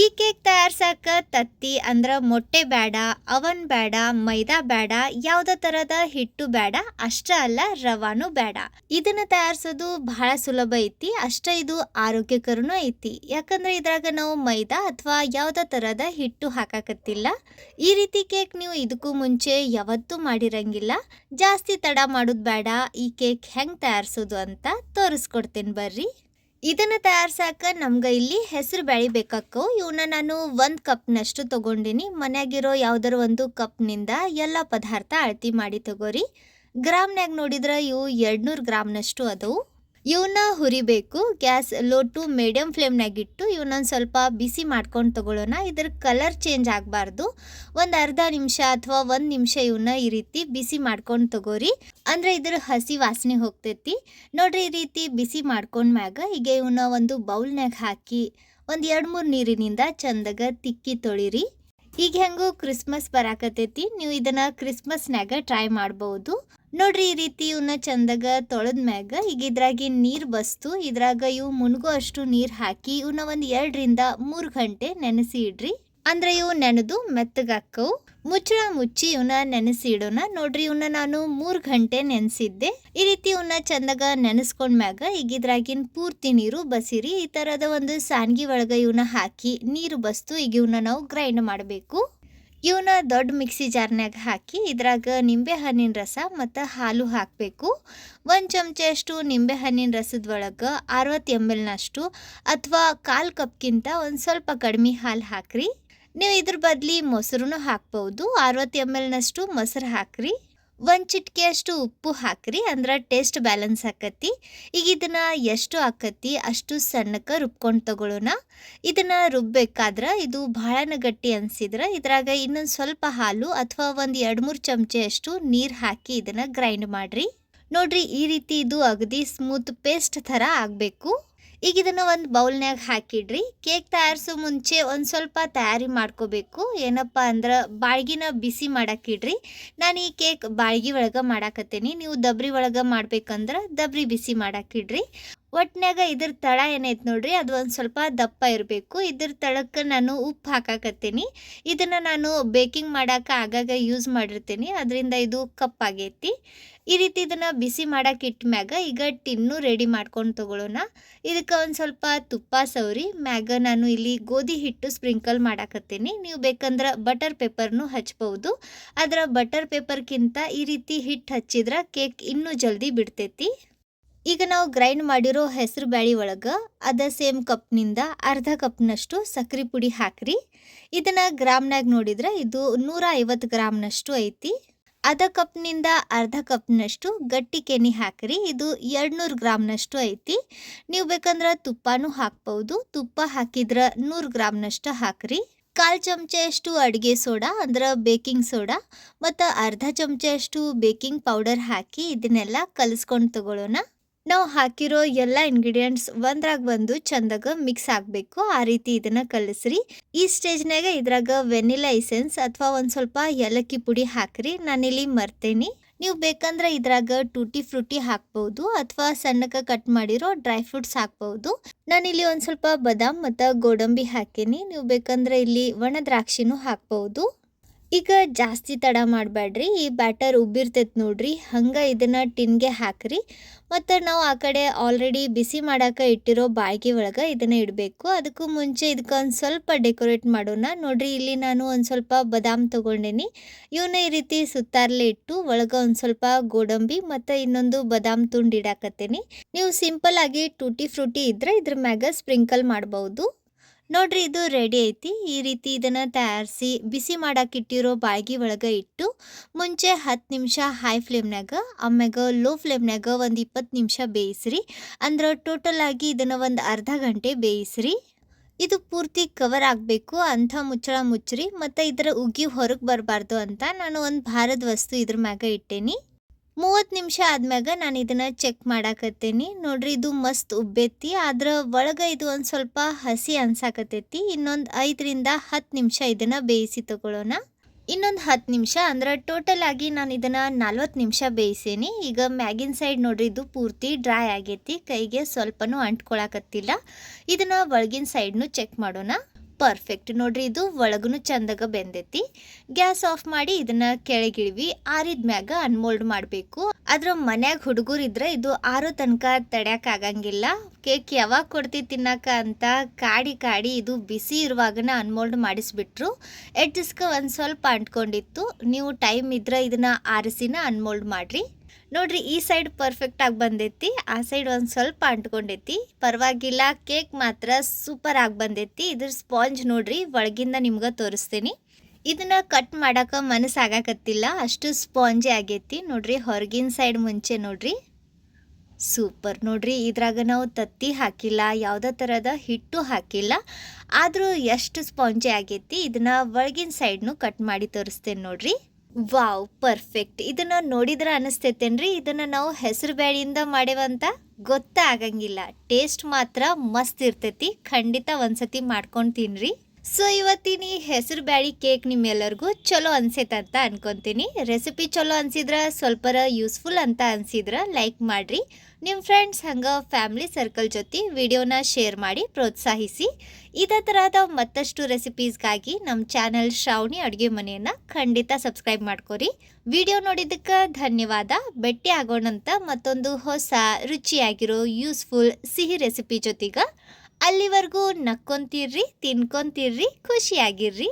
ಈ ಕೇಕ್ ತಯಾರ್ಸಕ್ಕ ತತ್ತಿ ಅಂದ್ರ ಮೊಟ್ಟೆ ಬೇಡ ಅವನ್ ಬೇಡ ಮೈದಾ ಬೇಡ ಯಾವ್ದ ತರದ ಹಿಟ್ಟು ಬೇಡ ಅಷ್ಟ ಅಲ್ಲ ರವಾನು ಬೇಡ ಇದನ್ನ ತಯಾರಿಸೋದು ಬಹಳ ಸುಲಭ ಐತಿ, ಅಷ್ಟ ಇದು ಆರೋಗ್ಯಕರನೂ ಐತಿ. ಯಾಕಂದ್ರೆ ಇದ್ರಾಗ ನಾವು ಮೈದಾ ಅಥವಾ ಯಾವ್ದ ತರದ ಹಿಟ್ಟು ಹಾಕಾಕತ್ತಿಲ್ಲ. ಈ ರೀತಿ ಕೇಕ್ ನೀವು ಇದಕ್ಕೂ ಮುಂಚೆ ಯಾವತ್ತೂ ಮಾಡಿರಂಗಿಲ್ಲ. ಜಾಸ್ತಿ ತಡ ಮಾಡೋದು ಬೇಡ ಈ ಕೇಕ್ ಹೆಂಗ್ ತಯಾರಿಸೋದು ಅಂತ ತೋರಿಸ್ಕೊಡ್ತೇನೆ ಬರ್ರಿ. ಇದನ್ನ ತಯಾರ್ಸಾಕ ನಮ್ಗೆ ಇಲ್ಲಿ ಹೆಸರು ಬ್ಯಾಳಿ ಇವನ್ನ ನಾನು ಒಂದು ಕಪ್ನಷ್ಟು ತಗೊಂಡಿನಿ. ಮನೆಯಾಗಿರೋ ಯಾವ್ದಾರ ಒಂದು ಕಪ್ನಿಂದ ಎಲ್ಲ ಪದಾರ್ಥ ಅಳತಿ ಮಾಡಿ ತಗೋರಿ. ಗ್ರಾಮ್ನ್ಯಾಗ ನೋಡಿದ್ರೆ ಇವು ಎರಡ್ನೂರು ಗ್ರಾಮ್ನಷ್ಟು ಅದವು. ಇವನ್ನ ಹುರಿಬೇಕು. ಗ್ಯಾಸ್ ಲೋ ಟು ಮೀಡಿಯಮ್ ಫ್ಲೇಮ್ನಾಗಿಟ್ಟು ಇವನ್ನೊಂದು ಸ್ವಲ್ಪ ಬಿಸಿ ಮಾಡ್ಕೊಂಡು ತಗೊಳ್ಳೋಣ ಇದ್ರ ಕಲರ್ ಚೇಂಜ್ ಆಗಬಾರ್ದು. ಒಂದು ಅರ್ಧ ನಿಮಿಷ ಅಥವಾ ಒಂದು ನಿಮಿಷ ಇವನ್ನ ಈ ರೀತಿ ಬಿಸಿ ಮಾಡ್ಕೊಂಡು ತಗೋರಿ. ಅಂದ್ರೆ ಇದ್ರ ಹಸಿ ವಾಸನೆ ಹೋಗ್ತೈತಿ. ನೋಡ್ರಿ ಈ ರೀತಿ ಬಿಸಿ ಮಾಡ್ಕೊಂಡ್ಮ್ಯಾಗ ಈಗ ಇವನ್ನ ಒಂದು ಬೌಲ್ನಾಗ ಹಾಕಿ ಒಂದು ಎರಡು ಮೂರು ನೀರಿನಿಂದ ಚಂದಗ ತಿಕ್ಕಿ ತೊಳಿರಿ. ಈಗ ಹೆಂಗೋ ಕ್ರಿಸ್ಮಸ್ ಬರಾಕತೈತಿ ನೀವು ಇದನ್ನ ಕ್ರಿಸ್ಮಸ್ನ್ಯಾಗ ಟ್ರೈ ಮಾಡಬಹುದು ನೋಡ್ರಿ ಈ ರೀತಿ ಇವನ್ನ ಚಂದಗ ತೊಳೆದ್ಮ್ಯಾಗ ಈಗ ಇದ್ರಾಗಿ ನೀರ್ ಬಸ್ತು. ಇದ್ರಾಗ ಇವು ಮುನ್ಗೋ ಅಷ್ಟು ನೀರ್ ಹಾಕಿ ಇವನ್ನ ಒಂದ್ ಎರಡರಿಂದ ಮೂರು ಗಂಟೆ ನೆನೆಸಿ ಇಡ್ರಿ ಅಂದ್ರೆ ಇವು ನೆನೆದು ಮೆತ್ತಗಾಕವು ಮುಚ್ಚಳ ಮುಚ್ಚಿ ಇವನ್ನ ನೆನೆಸಿ ಇಡೋಣ ನೋಡ್ರಿ ಇವನ್ನ ನಾನು ಮೂರು ಗಂಟೆ ನೆನೆಸಿದ್ದೆ. ಈ ರೀತಿ ಇವನ್ನ ಚಂದಾಗ ನೆನೆಸ್ಕೊಂಡ್ಮ್ಯಾಗ ಈಗ ಇದ್ರಾಗಿನ್ ಪೂರ್ತಿ ನೀರು ಬಸಿರಿ. ಈ ತರದ ಒಂದು ಸಾನ್ಗಿ ಒಳಗ ಇವನ್ನ ಹಾಕಿ ನೀರು ಬಸ್ತು. ಈಗ ಇವನ್ನ ನಾವು ಗ್ರೈಂಡ್ ಮಾಡಬೇಕು. ಇವನ್ನ ದೊಡ್ಡ ಮಿಕ್ಸಿ ಜಾರ್ನ್ಯಾಗ ಹಾಕಿ ಇದ್ರಾಗ ನಿಂಬೆ ಹಣ್ಣಿನ ರಸ ಮತ್ತು ಹಾಲು ಹಾಕಬೇಕು. ಒಂದು ಚಮಚಷ್ಟು ನಿಂಬೆ ಹಣ್ಣಿನ ರಸದ ಒಳಗೆ ಅರವತ್ತು ಎಂ ಎಲ್ನಷ್ಟು ಅಥವಾ ಕಾಲು ಕಪ್ಗಿಂತ ಒಂದು ಸ್ವಲ್ಪ ಕಡಿಮೆ ಹಾಲು ಹಾಕ್ರಿ. ನೀವು ಇದ್ರ ಬದಲಿ ಮೊಸರು ಹಾಕ್ಬೋದು. ಅರವತ್ತು ಎಂ ಎಲ್ನಷ್ಟು ಮೊಸರು ಹಾಕ್ರಿ. ಒಂದು ಚಿಟಿಕೆಯಷ್ಟು ಉಪ್ಪು ಹಾಕ್ರಿ. ಅಂದ್ರೆ ಟೇಸ್ಟ್ ಬ್ಯಾಲೆನ್ಸ್ ಆಕತಿ. ಈಗ ಇದನ್ನ ಎಷ್ಟು ಆಕತಿ, ಅಷ್ಟು ಸಣ್ಣಕ್ಕೆ ರುಬ್ಕೊಂಡು ತಗೊಳ್ಳೋಣ ಇದನ್ನ ರುಬ್ಬೇಕಾದ್ರೆ ಇದು ಬಹಳನ ಗಟ್ಟಿ ಅನ್ಸಿದ್ರೆ ಇದ್ರಾಗ ಇನ್ನೊಂದು ಸ್ವಲ್ಪ ಹಾಲು ಅಥವಾ ಒಂದು ಎರಡು ಮೂರು ಚಮಚೆಯಷ್ಟು ನೀರು ಹಾಕಿ ಇದನ್ನ ಗ್ರೈಂಡ್ ಮಾಡ್ರಿ. ನೋಡ್ರಿ, ಈ ರೀತಿ ಇದು ಅಗದಿ ಸ್ಮೂತ್ ಪೇಸ್ಟ್ ಥರ ಆಗಬೇಕು. ಈಗ ಇದನ್ನ ಒಂದು ಬೌಲ್ನ್ಯಾಗ ಹಾಕಿಡ್ರಿ. ಕೇಕ್ ತಯಾರಿಸೋ ಮುಂಚೆ ಒಂದು ಸ್ವಲ್ಪ ತಯಾರಿ ಮಾಡ್ಕೋಬೇಕು. ಏನಪ್ಪ ಅಂದ್ರೆ ಬಾಳ್ಗಿನ ಬಿಸಿ ಮಾಡಾಕಿಡ್ರಿ. ನಾನು ಈ ಕೇಕ್ ಬಾಳ್ಗಿ ಒಳಗೆ ಮಾಡಾಕತ್ತೇನಿ. ನೀವು ದಬ್ರಿ ಒಳಗೆ ಮಾಡ್ಬೇಕಂದ್ರೆ ದಬ್ರಿ ಬಿಸಿ ಮಾಡಾಕಿಡ್ರಿ. ಒಟ್ನ್ಯಾಗ ಇದ್ರ ತಳ ಏನೈತೆ ನೋಡ್ರಿ, ಅದು ಒಂದು ಸ್ವಲ್ಪ ದಪ್ಪ ಇರಬೇಕು. ಇದ್ರ ತಳಕ್ಕೆ ನಾನು ಉಪ್ಪು ಹಾಕಾಕತ್ತೀನಿ. ಇದನ್ನು ನಾನು ಬೇಕಿಂಗ್ ಮಾಡೋಕೆ ಆಗಾಗ ಯೂಸ್ ಮಾಡಿರ್ತೀನಿ. ಅದರಿಂದ ಇದು ಕಪ್ಪಾಗೈತಿ. ಈ ರೀತಿ ಇದನ್ನು ಬಿಸಿ ಮಾಡಕ್ಕಿಟ್ಟ ಮ್ಯಾಗ ಈಗ ಟಿನ್ನು ರೆಡಿ ಮಾಡ್ಕೊಂಡು ತಗೊಳ್ಳೋಣ ಇದಕ್ಕೆ ಒಂದು ಸ್ವಲ್ಪ ತುಪ್ಪ ಸವರಿ, ಮ್ಯಾಗ ನಾನು ಇಲ್ಲಿ ಗೋಧಿ ಹಿಟ್ಟು ಸ್ಪ್ರಿಂಕಲ್ ಮಾಡಾಕತ್ತೀನಿ. ನೀವು ಬೇಕಂದ್ರೆ ಬಟರ್ ಪೇಪರ್ನು ಹಚ್ಬೋದು. ಆದ್ರೆ ಬಟರ್ ಪೇಪರ್ಗಿಂತ ಈ ರೀತಿ ಹಿಟ್ಟು ಹಚ್ಚಿದ್ರೆ ಕೇಕ್ ಇನ್ನೂ ಜಲ್ದಿ ಬಿಡ್ತೈತಿ. ಈಗ ನಾವು ಗ್ರೈಂಡ್ ಮಾಡಿರೋ ಹೆಸರು ಬ್ಯಾಳಿ ಒಳಗೆ ಅದ ಸೇಮ್ ಕಪ್ನಿಂದ ಅರ್ಧ ಕಪ್ನಷ್ಟು ಸಕ್ಕರೆ ಪುಡಿ ಹಾಕ್ರಿ. ಇದನ್ನು ಗ್ರಾಮ್ನಾಗ ನೋಡಿದ್ರೆ ಇದು ನೂರ ಐವತ್ತು ಗ್ರಾಮ್ನಷ್ಟು ಐತಿ. ಅದ ಕಪ್ನಿಂದ ಅರ್ಧ ಕಪ್ನಷ್ಟು ಗಟ್ಟಿ ಕೆನೆ ಹಾಕ್ರಿ. ಇದು ಎರಡುನೂರು ಗ್ರಾಮ್ನಷ್ಟು ಐತಿ. ನೀವು ಬೇಕಂದ್ರೆ ತುಪ್ಪನೂ ಹಾಕ್ಬೋದು. ತುಪ್ಪ ಹಾಕಿದ್ರೆ ನೂರು ಗ್ರಾಮ್ನಷ್ಟು ಹಾಕ್ರಿ. ಕಾಲು ಚಮಚೆಯಷ್ಟು ಅಡುಗೆ ಸೋಡಾ, ಅಂದ್ರೆ ಬೇಕಿಂಗ್ ಸೋಡಾ, ಮತ್ತು ಅರ್ಧ ಚಮಚೆಯಷ್ಟು ಬೇಕಿಂಗ್ ಪೌಡರ್ ಹಾಕಿ ಇದನ್ನೆಲ್ಲ ಕಲಿಸ್ಕೊಂಡು ತಗೊಳ್ಳೋಣ ನಾವು ಹಾಕಿರೋ ಎಲ್ಲ ಇಂಗ್ರೀಡಿಯೆಂಟ್ಸ್ ಒಂದ್ರಾಗ ಬಂದು ಚಂದಾಗ ಮಿಕ್ಸ್ ಆಗಬೇಕು. ಆ ರೀತಿ ಇದನ್ನ ಕಲಿಸ್ರಿ. ಈ ಸ್ಟೇಜ್ನಾಗ ಇದ್ರಾಗ ವೆನಿಲಾ ಎಸೆನ್ಸ್ ಅಥವಾ ಒಂದು ಸ್ವಲ್ಪ ಏಲಕ್ಕಿ ಪುಡಿ ಹಾಕ್ರಿ. ನಾನಿಲ್ಲಿ ಮರ್ತೇನಿ. ನೀವು ಬೇಕಂದ್ರೆ ಇದ್ರಾಗ ಟೂಟಿ ಫ್ರೂಟಿ ಹಾಕ್ಬೋದು ಅಥವಾ ಸಣ್ಣಕ್ಕೆ ಕಟ್ ಮಾಡಿರೋ ಡ್ರೈ ಫ್ರೂಟ್ಸ್ ಹಾಕ್ಬೋದು. ನಾನಿಲ್ಲಿ ಒಂದು ಸ್ವಲ್ಪ ಬದಾಮ್ ಮತ್ತು ಗೋಡಂಬಿ ಹಾಕೀನಿ. ನೀವು ಬೇಕಂದ್ರೆ ಇಲ್ಲಿ ಒಣ ದ್ರಾಕ್ಷಿನೂ ಹಾಕ್ಬೋದು. ಈಗ ಜಾಸ್ತಿ ತಡ ಮಾಡಬೇಡ್ರಿ ಈ ಬ್ಯಾಟರ್ ಉಬ್ಬಿರ್ತೈತೆ ನೋಡ್ರಿ, ಹಂಗೆ ಇದನ್ನು ಟಿನ್ಗೆ ಹಾಕ್ರಿ. ಮತ್ತು ನಾವು ಆ ಕಡೆ ಆಲ್ರೆಡಿ ಬಿಸಿ ಮಾಡಕ್ಕೆ ಇಟ್ಟಿರೋ ಬಾಳ್ಗೆ ಒಳಗೆ ಇದನ್ನು ಇಡಬೇಕು. ಅದಕ್ಕೂ ಮುಂಚೆ ಇದಕ್ಕೆ ಒಂದು ಸ್ವಲ್ಪ ಡೆಕೋರೇಟ್ ಮಾಡೋಣ. ನೋಡ್ರಿ, ಇಲ್ಲಿ ನಾನು ಒಂದು ಸ್ವಲ್ಪ ಬದಾಮ್ ತೊಗೊಂಡೇನಿ. ಇವನ್ನ ಈ ರೀತಿ ಸುತ್ತಾರಲೆ ಇಟ್ಟು ಒಳಗೆ ಒಂದು ಸ್ವಲ್ಪ ಗೋಡಂಬಿ ಮತ್ತು ಇನ್ನೊಂದು ಬದಾಮ್ ತುಂಡು ಇಡಾಕತ್ತೇನಿ. ನೀವು ಸಿಂಪಲ್ ಆಗಿ ಟೂಟಿ ಫ್ರೂಟಿ ಇದ್ದರೆ ಇದ್ರ ಮ್ಯಾಗ ಸ್ಪ್ರಿಂಕಲ್ ಮಾಡ್ಬೋದು. ನೋಡ್ರಿ ಇದು ರೆಡಿ ಐತಿ. ಈ ರೀತಿ ಇದನ್ನ ತಯಾರಿಸಿ ಬಿಸಿ ಮಾಡೋಕ್ಕಿಟ್ಟಿರೋ ಬಾಳ್ಗಿ ಒಳಗೆ ಇಟ್ಟು ಮುಂಚೆ ಹತ್ತು ನಿಮಿಷ ಹೈ ಫ್ಲೇಮ್ನಾಗ ಆಮ್ಯಾಗ ಲೋ ಫ್ಲೇಮ್ನಾಗ ಒಂದು ಇಪ್ಪತ್ತು ನಿಮಿಷ ಬೇಯಿಸ್ರಿ. ಅಂದ್ರೆ ಟೋಟಲ್ ಆಗಿ ಇದನ್ನು ಒಂದು ಅರ್ಧ ಗಂಟೆ ಬೇಯಿಸ್ರಿ. ಇದು ಪೂರ್ತಿ ಕವರ್ ಆಗಬೇಕು. ಅಂಥ ಮುಚ್ಚಳ ಮುಚ್ಚ್ರಿ. ಮತ್ತು ಇದರ ಉಗಿ ಹೊರಗೆ ಬರಬಾರ್ದು ಅಂತ ನಾನು ಒಂದು ಭಾರದ ವಸ್ತು ಇದ್ರ ಮ್ಯಾಗ ಇಟ್ಟೇನಿ. ಮೂವತ್ತು ನಿಮಿಷ ಆದ್ಮ್ಯಾಗ ನಾನು ಇದನ್ನು ಚೆಕ್ ಮಾಡಾಕತ್ತೇನಿ. ನೋಡ್ರಿ, ಇದು ಮಸ್ತ್ ಉಬ್ಬೆತ್ತಿ ಆದ್ರೆ ಒಳಗೆ ಇದು ಒಂದು ಸ್ವಲ್ಪ ಹಸಿ ಅನ್ಸಾಕತ್ತೈತಿ. ಇನ್ನೊಂದು ಐದರಿಂದ ಹತ್ತು ನಿಮಿಷ ಇದನ್ನು ಬೇಯಿಸಿ ತಗೊಳ್ಳೋಣ ಇನ್ನೊಂದು ಹತ್ತು ನಿಮಿಷ, ಅಂದ್ರೆ ಟೋಟಲ್ ಆಗಿ ನಾನು ಇದನ್ನು ನಲ್ವತ್ತು ನಿಮಿಷ ಬೇಯಿಸೇನಿ. ಈಗ ಮ್ಯಾಗಿನ ಸೈಡ್ ನೋಡ್ರಿ, ಇದು ಪೂರ್ತಿ ಡ್ರೈ ಆಗೈತಿ. ಕೈಗೆ ಸ್ವಲ್ಪನೂ ಅಂಟ್ಕೊಳಕತ್ತಿಲ್ಲ. ಇದನ್ನು ಒಳಗಿನ ಸೈಡ್ನು ಚೆಕ್ ಮಾಡೋಣ. ಪರ್ಫೆಕ್ಟ್ ನೋಡ್ರಿ, ಇದು ಒಳಗೂ ಚಂದಾಗ ಬೆಂದೈತಿ. ಗ್ಯಾಸ್ ಆಫ್ ಮಾಡಿ ಇದನ್ನ ಕೆಳಗಿಳಿವಿ ಆರಿದ ಮ್ಯಾಗ ಅನ್ಮೋಲ್ಡ್ ಮಾಡಬೇಕು. ಆದ್ರೆ ಮನ್ಯಾಗ ಹುಡುಗರು ಇದ್ರೆ ಇದು ಆರು ತನಕ ತಡ್ಯಾಕ ಆಗಂಗಿಲ್ಲ. ಕೇಕ್ ಯಾವಾಗ ಕೊಡ್ತಿ ತಿನ್ನಕ ಅಂತ ಕಾಡಿ ಕಾಡಿ ಇದು ಬಿಸಿ ಇರುವಾಗನ ಅನ್ಮೋಲ್ಡ್ ಮಾಡಿಸ್ಬಿಟ್ರು. ಎಡ್ಜಸ್ಕ ಒಂದು ಸ್ವಲ್ಪ ಅಂಟ್ಕೊಂಡಿತ್ತು. ನೀವು ಟೈಮ್ ಇದ್ರೆ ಇದನ್ನ ಆರಿಸಿನ ಅನ್ಮೋಲ್ಡ್ ಮಾಡ್ರಿ. ನೋಡ್ರಿ, ಈ ಸೈಡ್ ಪರ್ಫೆಕ್ಟ್ ಆಗಿ ಬಂದೈತಿ. ಆ ಸೈಡ್ ಒಂದು ಸ್ವಲ್ಪ ಅಂಟ್ಕೊಂಡೈತಿ. ಪರವಾಗಿಲ್ಲ ಕೇಕ್ ಮಾತ್ರ ಸೂಪರ್ ಆಗಿ ಬಂದೈತಿ. ಇದ್ರ ಸ್ಪಾಂಜ್ ನೋಡ್ರಿ, ಒಳಗಿಂದ ನಿಮ್ಗೆ ತೋರಿಸ್ತೀನಿ. ಇದನ್ನ ಕಟ್ ಮಾಡಕ ಮನಸ್ಸಾಗಕತ್ತಿಲ್ಲ ಅಷ್ಟು ಸ್ಪಾಂಜಿ ಆಗೈತಿ. ನೋಡ್ರಿ, ಹೊರಗಿನ ಸೈಡ್ ಮುಂಚೆ ನೋಡ್ರಿ. ಸೂಪರ್ ನೋಡ್ರಿ, ಇದ್ರಾಗ ನಾವು ತತ್ತಿ ಹಾಕಿಲ್ಲ. ಯಾವುದೇ ಥರದ ಹಿಟ್ಟು ಹಾಕಿಲ್ಲ. ಆದರೂ ಎಷ್ಟು ಸ್ಪಾಂಜಿ ಆಗೈತಿ, ಇದನ್ನ ಒಳಗಿನ ಸೈಡ್ನು ಕಟ್ ಮಾಡಿ ತೋರಿಸ್ತೇನೆ ನೋಡ್ರಿ. Wow, perfect. ಇದನ್ನ ನೋಡಿದ್ರೆ ಅನಿಸ್ತೈತೇನ್ರಿ? ಇದನ್ನ ನಾವು ಹೆಸರು ಬೇಳೆಯಿಂದ ಮಾಡೇವಂತ ಗೊತ್ತಾಗಂಗಿಲ್ಲ. ಟೇಸ್ಟ್ ಮಾತ್ರ ಮಸ್ತ್ ಇರ್ತೈತಿ. ಖಂಡಿತ ಒಂದ್ಸತಿ ಮಾಡ್ಕೊಂಡು ತಿನ್ರಿ. ಸೊ, ಇವತ್ತಿನ ಈ ಹೆಸರು ಬ್ಯಾಳಿ ಕೇಕ್ ನಿಮ್ಮೆಲ್ಲರಿಗೂ ಚಲೋ ಅನ್ಸೈತೆ ಅಂತ ಅನ್ಕೊಂತೀನಿ. ರೆಸಿಪಿ ಚಲೋ ಅನ್ಸಿದ್ರ, ಸ್ವಲ್ಪರ ಯೂಸ್ಫುಲ್ ಅಂತ ಅನ್ಸಿದ್ರ ಲೈಕ್ ಮಾಡಿರಿ. ನಿಮ್ಮ ಫ್ರೆಂಡ್ಸ್ ಹಂಗ ಫ್ಯಾಮಿಲಿ ಸರ್ಕಲ್ ಜೊತೆ ವಿಡಿಯೋನ ಶೇರ್ ಮಾಡಿ ಪ್ರೋತ್ಸಾಹಿಸಿ. ಇದೇ ಥರದ ಮತ್ತಷ್ಟು ರೆಸಿಪೀಸ್ಗಾಗಿ ನಮ್ಮ ಚಾನಲ್ ಶ್ರಾವಣಿ ಅಡುಗೆ ಮನೆಯನ್ನ ಖಂಡಿತ ಸಬ್ಸ್ಕ್ರೈಬ್ ಮಾಡ್ಕೊರಿ. ವಿಡಿಯೋ ನೋಡಿದ್ದಕ್ಕೆ ಧನ್ಯವಾದ. ಭೇಟಿ ಆಗೋಣಂತ ಮತ್ತೊಂದು ಹೊಸ ರುಚಿಯಾಗಿರೋ ಯೂಸ್ಫುಲ್ ಸಿಹಿ ರೆಸಿಪಿ ಜೊತೆಗೆ ಅಲ್ಲಿವರೆಗೂ ನಕ್ಕೊಂತೀರ್ರಿ ತಿನ್ಕೊಂತೀರ್ರಿ ಖುಷಿಯಾಗಿರ್ರಿ.